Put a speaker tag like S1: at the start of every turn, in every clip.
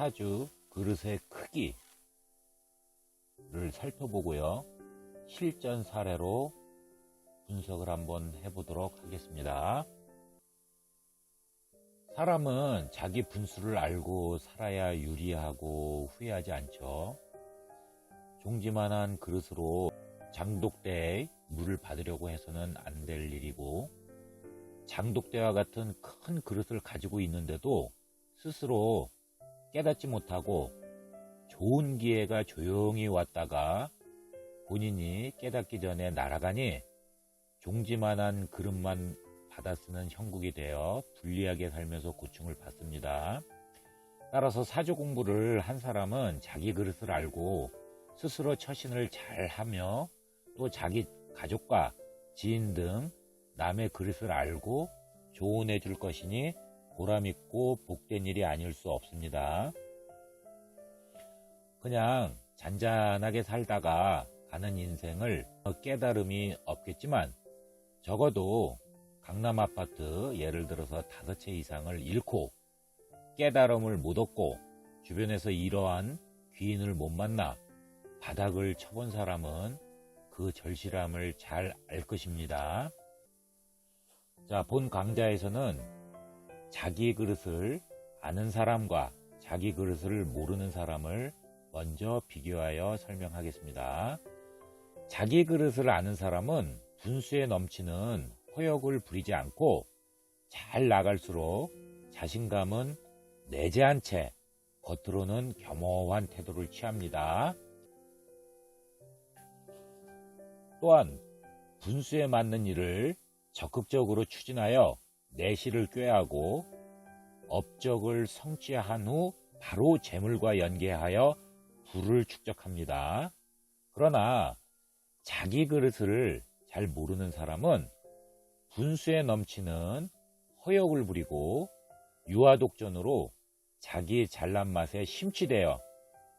S1: 사주 그릇의 크기를 살펴보고요. 실전 사례로 분석을 한번 해보도록 하겠습니다. 사람은 자기 분수를 알고 살아야 유리하고 후회하지 않죠. 종지만한 그릇으로 장독대에 물을 받으려고 해서는 안 될 일이고 장독대와 같은 큰 그릇을 가지고 있는데도 스스로 깨닫지 못하고 좋은 기회가 조용히 왔다가 본인이 깨닫기 전에 날아가니 종지만한 그릇만 받아 쓰는 형국이 되어 불리하게 살면서 고충을 받습니다. 따라서 사주 공부를 한 사람은 자기 그릇을 알고 스스로 처신을 잘 하며 또 자기 가족과 지인 등 남의 그릇을 알고 조언해 줄 것이니 보람있고 복된 일이 아닐 수 없습니다. 그냥 잔잔하게 살다가 가는 인생을 깨달음이 없겠지만 적어도 강남 아파트 예를 들어서 다섯 채 이상을 잃고 깨달음을 못 얻고 주변에서 이러한 귀인을 못 만나 바닥을 쳐본 사람은 그 절실함을 잘 알 것입니다. 자, 본 강좌에서는 자기 그릇을 아는 사람과 자기 그릇을 모르는 사람을 먼저 비교하여 설명하겠습니다. 자기 그릇을 아는 사람은 분수에 넘치는 허역을 부리지 않고 잘 나갈수록 자신감은 내재한 채 겉으로는 겸허한 태도를 취합니다. 또한 분수에 맞는 일을 적극적으로 추진하여 내실을 꾀하고 업적을 성취한 후 바로 재물과 연계하여 부를 축적합니다. 그러나 자기 그릇을 잘 모르는 사람은 분수에 넘치는 허역을 부리고 유아독전으로 자기 잘난 맛에 심취되어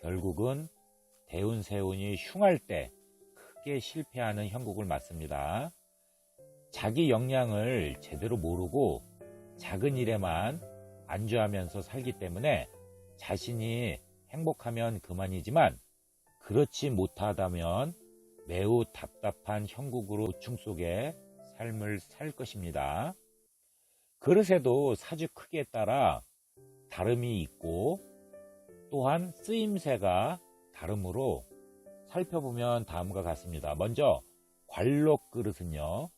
S1: 결국은 대운세운이 흉할 때 크게 실패하는 형국을 맞습니다. 자기 역량을 제대로 모르고 작은 일에만 안주하면서 살기 때문에 자신이 행복하면 그만이지만 그렇지 못하다면 매우 답답한 형국으로 충 속에 삶을 살 것입니다. 그릇에도 사주 크기에 따라 다름이 있고 또한 쓰임새가 다르므로 살펴보면 다음과 같습니다. 먼저 관록 그릇은요.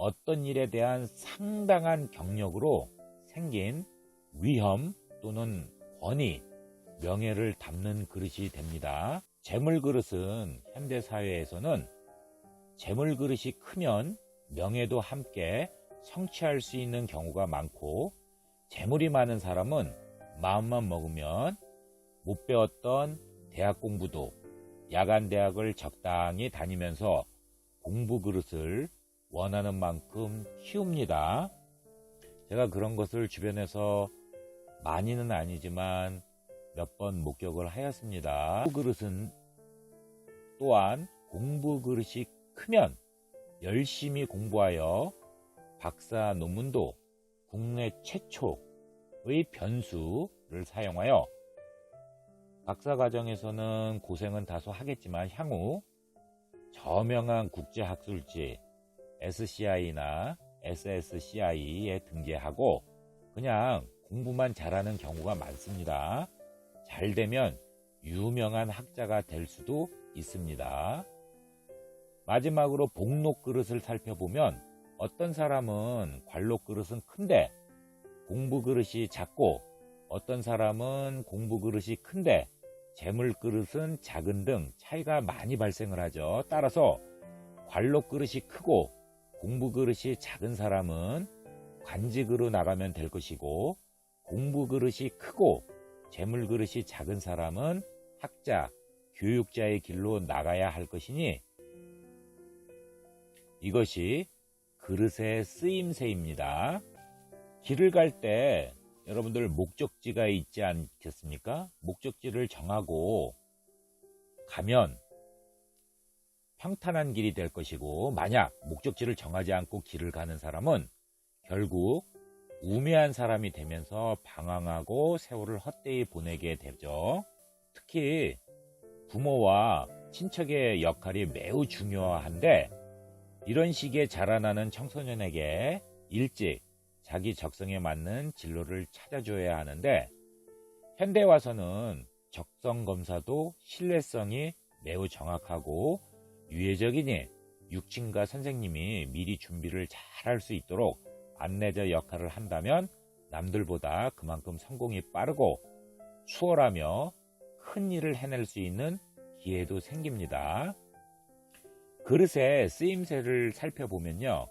S1: 어떤 일에 대한 상당한 경력으로 생긴 위험 또는 권위, 명예를 담는 그릇이 됩니다. 재물 그릇은 현대 사회에서는 재물 그릇이 크면 명예도 함께 성취할 수 있는 경우가 많고 재물이 많은 사람은 마음만 먹으면 못 배웠던 대학 공부도 야간 대학을 적당히 다니면서 공부 그릇을 원하는 만큼 키웁니다. 제가 그런 것을 주변에서 많이는 아니지만 몇 번 목격을 하였습니다. 그릇은 또한 공부 그릇이 크면 열심히 공부하여 박사 논문도 국내 최초의 변수를 사용하여 박사 과정에서는 고생은 다소 하겠지만 향후 저명한 국제학술지 SCI나 SSCI에 등재하고 그냥 공부만 잘하는 경우가 많습니다. 잘 되면 유명한 학자가 될 수도 있습니다. 마지막으로 복록 그릇을 살펴보면 어떤 사람은 관록 그릇은 큰데 공부 그릇이 작고 어떤 사람은 공부 그릇이 큰데 재물 그릇은 작은 등 차이가 많이 발생을 하죠. 따라서 관록 그릇이 크고 공부 그릇이 작은 사람은 관직으로 나가면 될 것이고 공부 그릇이 크고 재물 그릇이 작은 사람은 학자, 교육자의 길로 나가야 할 것이니 이것이 그릇의 쓰임새입니다. 길을 갈 때 여러분들 목적지가 있지 않겠습니까? 목적지를 정하고 가면 평탄한 길이 될 것이고 만약 목적지를 정하지 않고 길을 가는 사람은 결국 우매한 사람이 되면서 방황하고 세월을 헛되이 보내게 되죠. 특히 부모와 친척의 역할이 매우 중요한데 이런 시기에 자라나는 청소년에게 일찍 자기 적성에 맞는 진로를 찾아줘야 하는데 현대 와서는 적성 검사도 신뢰성이 매우 정확하고 유해적이니 육친과 선생님이 미리 준비를 잘 할 수 있도록 안내자 역할을 한다면 남들보다 그만큼 성공이 빠르고 수월하며 큰 일을 해낼 수 있는 기회도 생깁니다. 그릇의 쓰임새를 살펴보면요.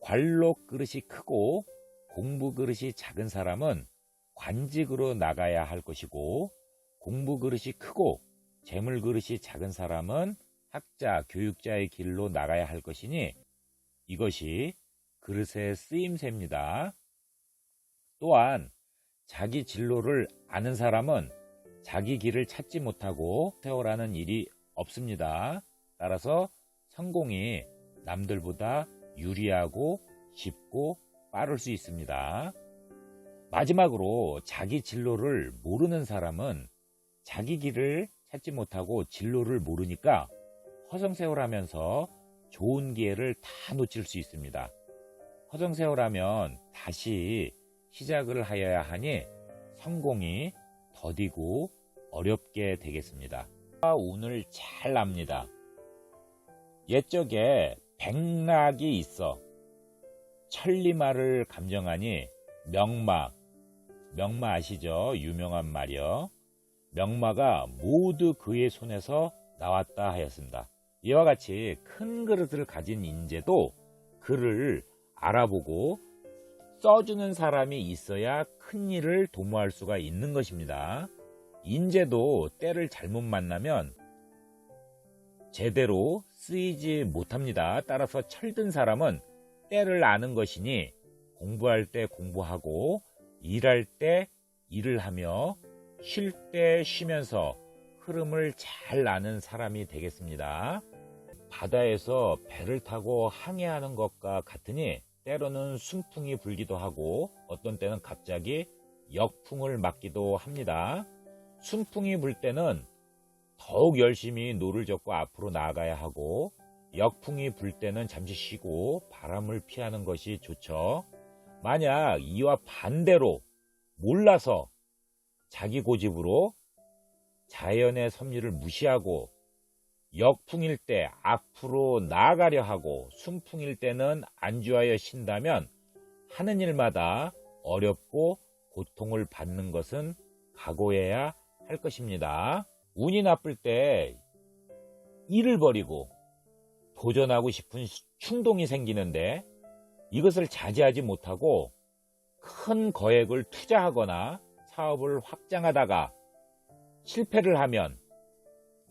S1: 관록 그릇이 크고 공부 그릇이 작은 사람은 관직으로 나가야 할 것이고 공부 그릇이 크고 재물 그릇이 작은 사람은 학자, 교육자의 길로 나가야 할 것이니 이것이 그릇의 쓰임새입니다. 또한 자기 진로를 아는 사람은 자기 길을 찾지 못하고 세월하는 일이 없습니다. 따라서 성공이 남들보다 유리하고 쉽고 빠를 수 있습니다. 마지막으로 자기 진로를 모르는 사람은 자기 길을 찾지 못하고 진로를 모르니까 허송세월하면서 좋은 기회를 다 놓칠 수 있습니다. 허송세월하면 다시 시작을 하여야 하니 성공이 더디고 어렵게 되겠습니다. 운을 잘 납니다. 옛적에 백락이 있어 천리말을 감정하니 명마, 명마 아시죠? 유명한 말이요. 명마가 모두 그의 손에서 나왔다 하였습니다. 이와 같이 큰 그릇을 가진 인재도 그를 알아보고 써주는 사람이 있어야 큰 일을 도모할 수가 있는 것입니다. 인재도 때를 잘못 만나면 제대로 쓰이지 못합니다. 따라서 철든 사람은 때를 아는 것이니 공부할 때 공부하고 일할 때 일을 하며 쉴 때 쉬면서 흐름을 잘 아는 사람이 되겠습니다. 바다에서 배를 타고 항해하는 것과 같으니 때로는 순풍이 불기도 하고 어떤 때는 갑자기 역풍을 맞기도 합니다. 순풍이 불 때는 더욱 열심히 노를 젓고 앞으로 나아가야 하고 역풍이 불 때는 잠시 쉬고 바람을 피하는 것이 좋죠. 만약 이와 반대로 몰라서 자기 고집으로 자연의 섭리를 무시하고 역풍일 때 앞으로 나아가려 하고 순풍일 때는 안주하여 쉰다면 하는 일마다 어렵고 고통을 받는 것은 각오해야 할 것입니다. 운이 나쁠 때 일을 버리고 도전하고 싶은 충동이 생기는데 이것을 자제하지 못하고 큰 거액을 투자하거나 사업을 확장하다가 실패를 하면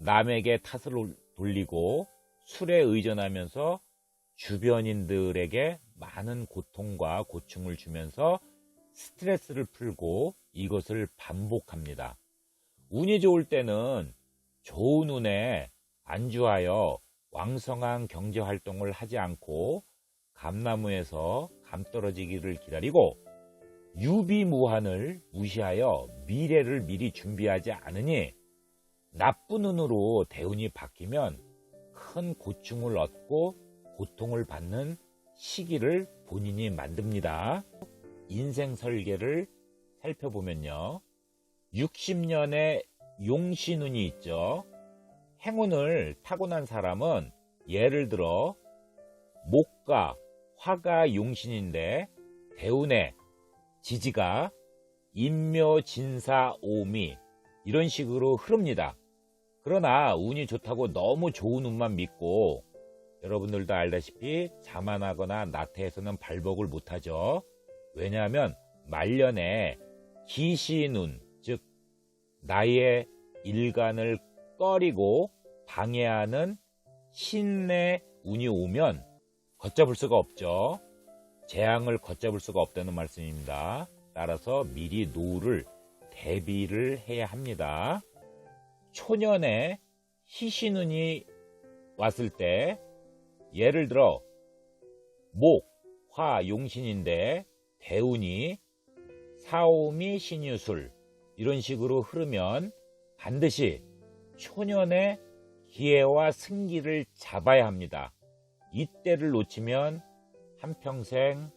S1: 남에게 탓을 돌리고 술에 의존하면서 주변인들에게 많은 고통과 고충을 주면서 스트레스를 풀고 이것을 반복합니다. 운이 좋을 때는 좋은 운에 안주하여 왕성한 경제 활동을 하지 않고 감나무에서 감 떨어지기를 기다리고 유비무한을 무시하여 미래를 미리 준비하지 않으니 나쁜 운으로 대운이 바뀌면 큰 고충을 얻고 고통을 받는 시기를 본인이 만듭니다. 인생 설계를 살펴보면요. 60년의 용신운이 있죠. 행운을 타고난 사람은 예를 들어 목과 화가 용신인데 대운의 지지가 인묘 진사 오미 이런 식으로 흐릅니다. 그러나 운이 좋다고 너무 좋은 운만 믿고 여러분들도 알다시피 자만하거나 나태해서는 발복을 못하죠. 왜냐하면 말년에 기신운, 즉 나의 일간을 꺼리고 방해하는 신의 운이 오면 걷잡을 수가 없죠. 재앙을 걷잡을 수가 없다는 말씀입니다. 따라서 미리 노후를 대비를 해야 합니다. 초년에 희신운이 왔을 때 예를 들어 목, 화, 용신인데 대운이 사오미 신유술 이런 식으로 흐르면 반드시 초년의 기회와 승기를 잡아야 합니다. 이때를 놓치면 한평생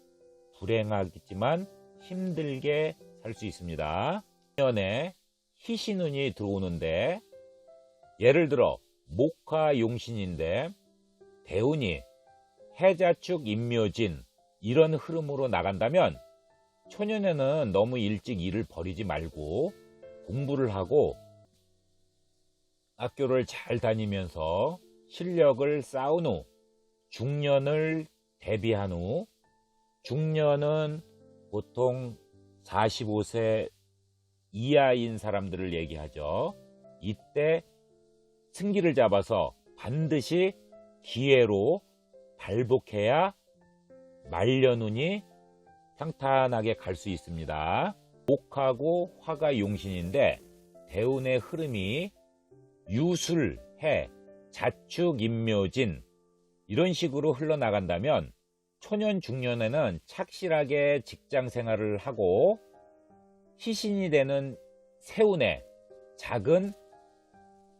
S1: 불행하겠지만 힘들게 살 수 있습니다. 초년에 희신운이 들어오는데 예를 들어 목화용신인데 대운이 해자축 임묘진 이런 흐름으로 나간다면 초년에는 너무 일찍 일을 버리지 말고 공부를 하고 학교를 잘 다니면서 실력을 쌓은 후 중년을 대비한 후 중년은 보통 45세 이하인 사람들을 얘기하죠. 이때 승기를 잡아서 반드시 기회로 발복해야 말년운이 평탄하게 갈 수 있습니다. 목하고 화가 용신인데 대운의 흐름이 유술, 해, 자축, 임묘진 이런 식으로 흘러나간다면 초년 중년에는 착실하게 직장 생활을 하고 희신이 되는 세운에 작은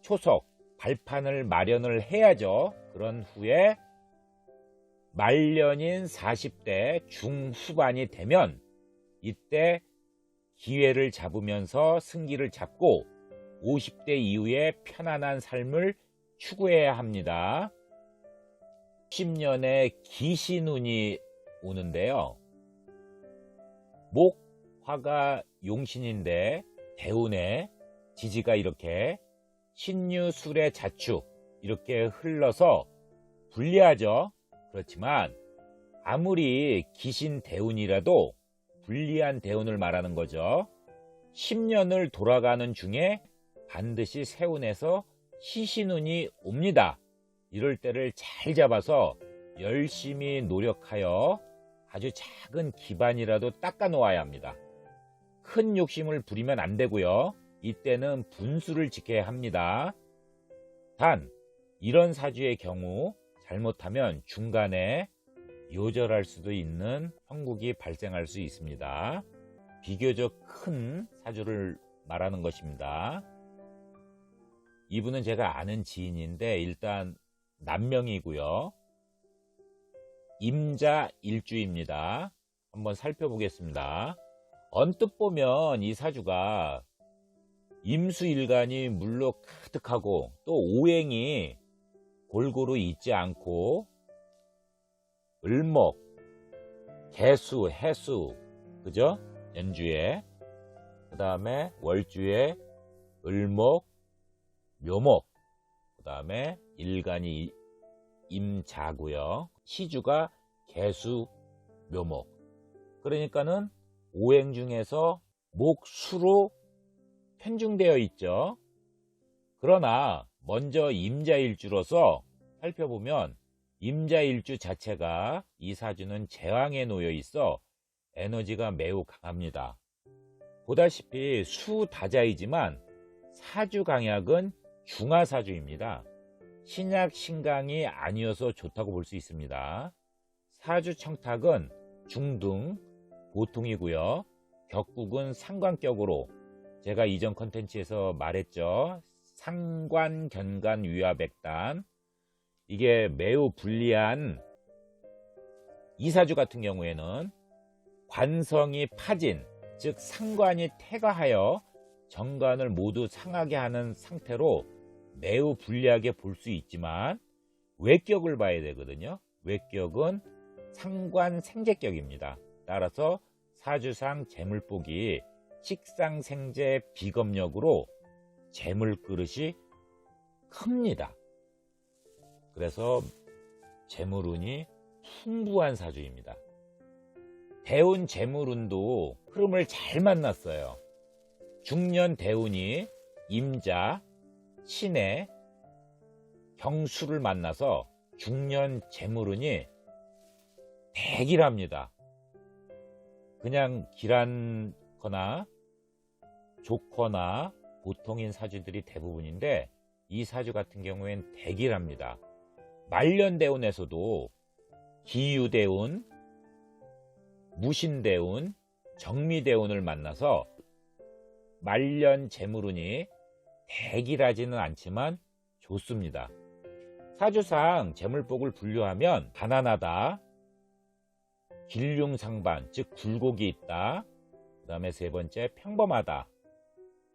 S1: 초석, 발판을 마련을 해야죠. 그런 후에 말년인 40대 중후반이 되면 이때 기회를 잡으면서 승기를 잡고 50대 이후에 편안한 삶을 추구해야 합니다. 10년의 기신운이 오는데요. 목, 화가 용신인데 대운에 지지가 이렇게 신유술의 자축 이렇게 흘러서 불리하죠. 그렇지만 아무리 기신 대운이라도 불리한 대운을 말하는 거죠. 10년을 돌아가는 중에 반드시 세운에서 시신운이 옵니다. 이럴 때를 잘 잡아서 열심히 노력하여 아주 작은 기반이라도 닦아 놓아야 합니다. 큰 욕심을 부리면 안 되고요. 이때는 분수를 지켜야 합니다. 단, 이런 사주의 경우 잘못하면 중간에 요절할 수도 있는 형국이 발생할 수 있습니다. 비교적 큰 사주를 말하는 것입니다. 이분은 제가 아는 지인인데 일단 남명이고요. 임자 일주입니다. 한번 살펴보겠습니다. 언뜻 보면 이 사주가 임수일간이 물로 가득하고 또 오행이 골고루 있지 않고 을목, 개수, 해수, 그죠? 연주에 그 다음에 월주에 을목, 묘목, 그 다음에 일간이 임자고요. 시주가 개수, 묘목. 그러니까는 오행 중에서 목수로 편중되어 있죠. 그러나 먼저 임자일주로서 살펴보면 임자일주 자체가 이 사주는 제왕에 놓여 있어 에너지가 매우 강합니다. 보다시피 수다자이지만 사주 강약은 중하사주입니다. 신약 신강이 아니어서 좋다고 볼 수 있습니다. 사주 청탁은 중등, 보통이고요. 격국은 상관격으로 제가 이전 컨텐츠에서 말했죠. 상관, 견간, 위화백단 이게 매우 불리한 이사주 같은 경우에는 관성이 파진, 즉 상관이 퇴가하여 정관을 모두 상하게 하는 상태로 매우 불리하게 볼 수 있지만 외격을 봐야 되거든요. 외격은 상관 생재격입니다. 따라서 사주상 재물복이 식상생재 비검력으로 재물 그릇이 큽니다. 그래서 재물운이 풍부한 사주입니다. 대운 재물운도 흐름을 잘 만났어요. 중년 대운이 임자, 신의 경수를 만나서 중년 재물운이 대길합니다. 그냥 길한거나 좋거나 보통인 사주들이 대부분인데 이 사주 같은 경우엔 대길합니다. 말년대운에서도 기유대운, 무신대운, 정미대운을 만나서 말년 재물운이 대길하지는 않지만 좋습니다. 사주상 재물복을 분류하면 가난하다, 길흉상반, 즉 굴곡이 있다. 그 다음에 세 번째 평범하다.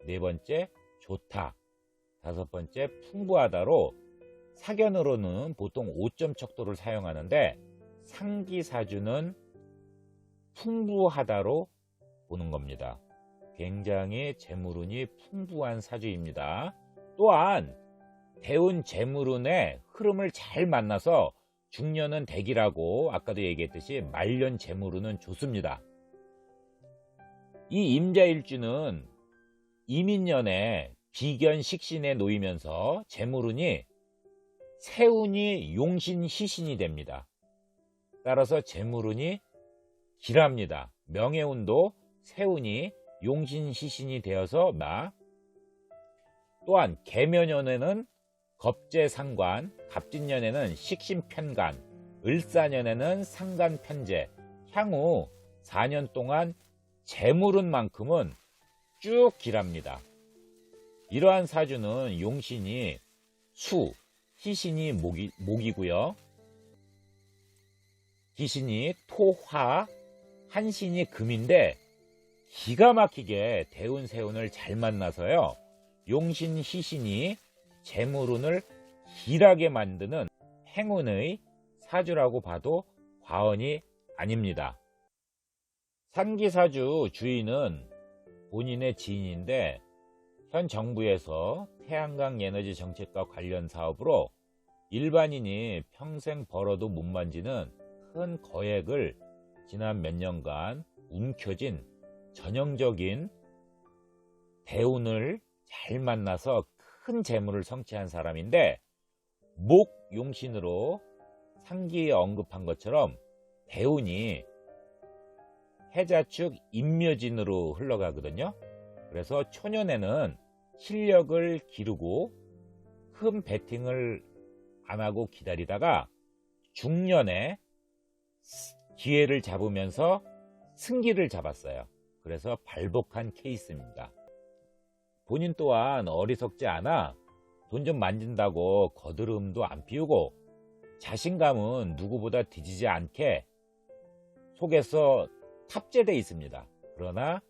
S1: 네 번째 좋다. 다섯 번째 풍부하다로 사견으로는 보통 5점 척도를 사용하는데 상기사주는 풍부하다로 보는 겁니다. 굉장히 재물운이 풍부한 사주입니다. 또한 대운 재물운의 흐름을 잘 만나서 중년은 대기라고 아까도 얘기했듯이 말년 재물운은 좋습니다. 이 임자일주는 이민년에 비견 식신에 놓이면서 재물운이 세운이 용신 희신이 됩니다. 따라서 재물운이 길합니다. 명예운도 세운이 용신 희신이 되어서 나 또한 개면연에는 겁재상관, 갑진년에는 식신편관, 을사년에는 상관편제, 향후 4년 동안 재물운만큼은 쭉 길합니다. 이러한 사주는 용신이 수, 희신이 목이, 목이고요. 기신이 토, 화, 한신이 금인데 기가 막히게 대운, 세운을 잘 만나서요. 용신, 희신이 재물운을 길하게 만드는 행운의 사주라고 봐도 과언이 아닙니다. 상기사주 주인은 본인의 지인인데 현 정부에서 태양광 에너지 정책과 관련 사업으로 일반인이 평생 벌어도 못 만지는 큰 거액을 지난 몇 년간 움켜진 전형적인 대운을 잘 만나서 큰 재물을 성취한 사람인데 목용신으로 상기에 언급한 것처럼 대운이 해자축 임묘진으로 흘러가거든요. 그래서 초년에는 실력을 기르고 큰 배팅을 안 하고 기다리다가 중년에 기회를 잡으면서 승기를 잡았어요. 그래서 발복한 케이스입니다. 본인 또한 어리석지 않아 돈 좀 만진다고 거드름도 안 피우고 자신감은 누구보다 뒤지지 않게 속에서 탑재되어 있습니다. 그러나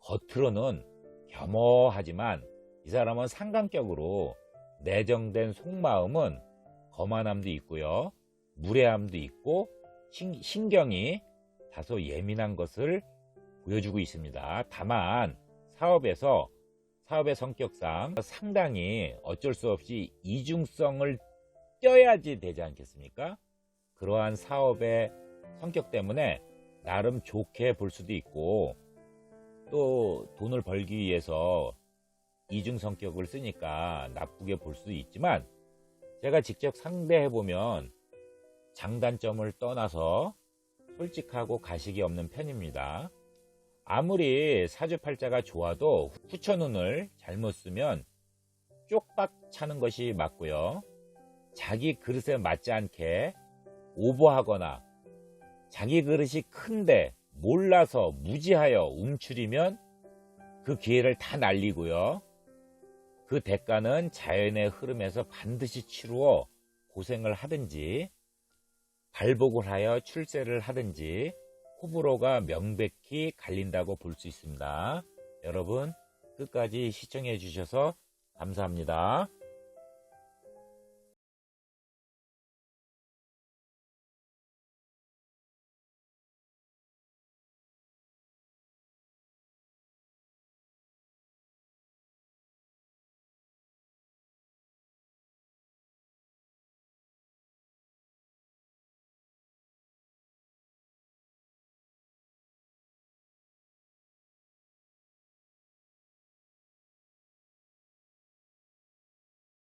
S1: 겉으로는 겸허하지만 이 사람은 상관격으로 내정된 속마음은 거만함도 있고요. 무례함도 있고 신, 경이 다소 예민한 것을 보여주고 있습니다. 다만 사업에서 사업의 성격상 상당히 어쩔 수 없이 이중성을 떼야지 되지 않겠습니까? 그러한 사업의 성격 때문에 나름 좋게 볼 수도 있고 또 돈을 벌기 위해서 이중 성격을 쓰니까 나쁘게 볼 수도 있지만 제가 직접 상대해 보면 장단점을 떠나서 솔직하고 가식이 없는 편입니다. 아무리 사주팔자가 좋아도 후천운을 잘못 쓰면 쪽박 차는 것이 맞고요. 자기 그릇에 맞지 않게 오버하거나 자기 그릇이 큰데 몰라서 무지하여 움츠리면 그 기회를 다 날리고요. 그 대가는 자연의 흐름에서 반드시 치루어 고생을 하든지 발복을 하여 출세를 하든지 호불호가 명백히 갈린다고 볼 수 있습니다. 여러분 끝까지 시청해 주셔서 감사합니다.